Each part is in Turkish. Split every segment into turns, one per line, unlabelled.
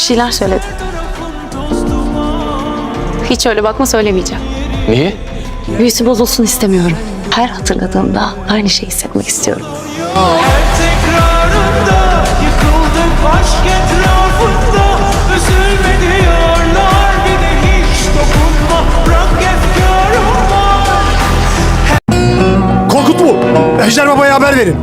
Bir şeyler söyledi. Hiç öyle bakma söylemeyeceğim.
Niye?
Büyüsü bozulsun istemiyorum. Her hatırladığımda aynı şeyi hissetmek istiyorum.
tekrarında Yıkıldık aşk etrafında Üzülme diyorlar bir de hiç dokunma Bırak efkarım var
Korkut mu? Ejder Baba'ya haber verin.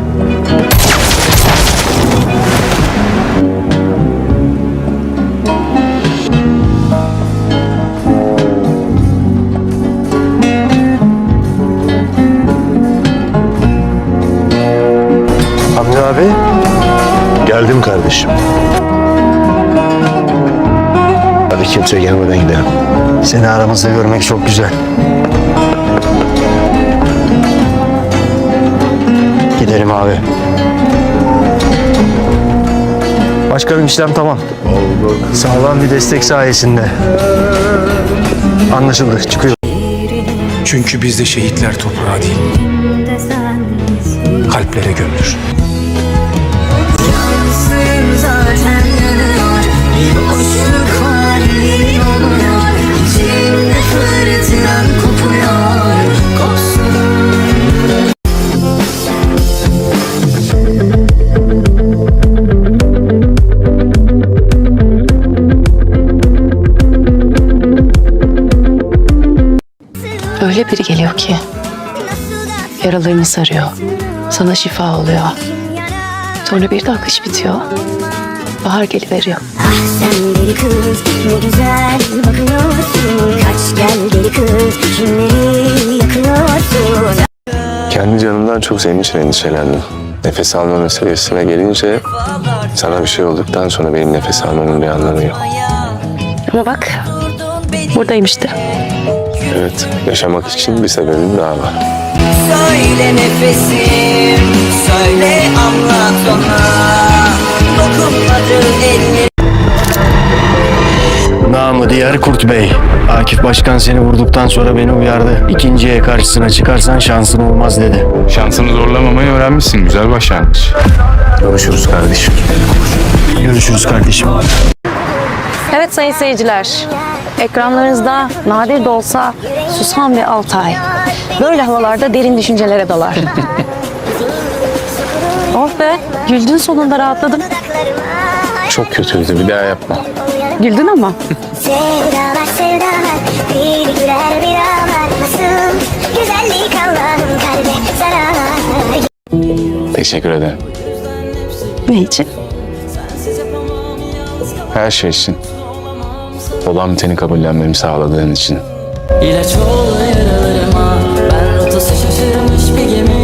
Geldim kardeşim. Hadi kimse gelmeden gidelim. Seni aramızda görmek çok güzel. Gidelim abi. Başkanım işlem tamam. Sağlam bir destek sayesinde. Anlaşıldı. Çıkıyor.
Çünkü bizde şehitler toprağa değil, kalplere gömülür.
Öyle biri geliyor ki yaralarını sarıyor. Sana şifa oluyor. Sonra bir daha kış bitiyor. Bahar geliveriyor.
Ah sen deli kız ne güzel bakıyorsun Kaç gel deli kız kimleri yakıyorsun
Kendi canımdan çok senin için endişelendim. Nefes alma meselesine gelince sana bir şey olduktan sonra benim nefes almamın bir anlamı yok.
Ama bak buradayım işte.
Evet, yaşamak için bir sebebim daha var.
Söyle nefesim Söyle anlat ona
Namı diğer Kurt Bey. Akif Başkan seni vurduktan sonra beni uyardı. İkinciye karşısına çıkarsan şansın olmaz dedi.
Şansını zorlamamayı öğrenmişsin. Güzel başlangıç.
Görüşürüz kardeşim.
Görüşürüz kardeşim.
Evet sayın seyirciler. Ekranlarınızda nadir de olsa Susan ve Altay. Böyle havalarda derin düşüncelere dalar. oh be güldün sonunda rahatladım.
Çok kötüydü, bir daha yapma.
Güldün ama.
Sevdalar sevdalar bir güler bir ağlar Nasıl güzellik Allah'ın kalbe zarar
Teşekkür ederim.
Ne için?
Her şey için. Babam seni kabullenmemi sağladığın için.
İlaç ol yaralarıma Ben rotası şaşırmış bir gemi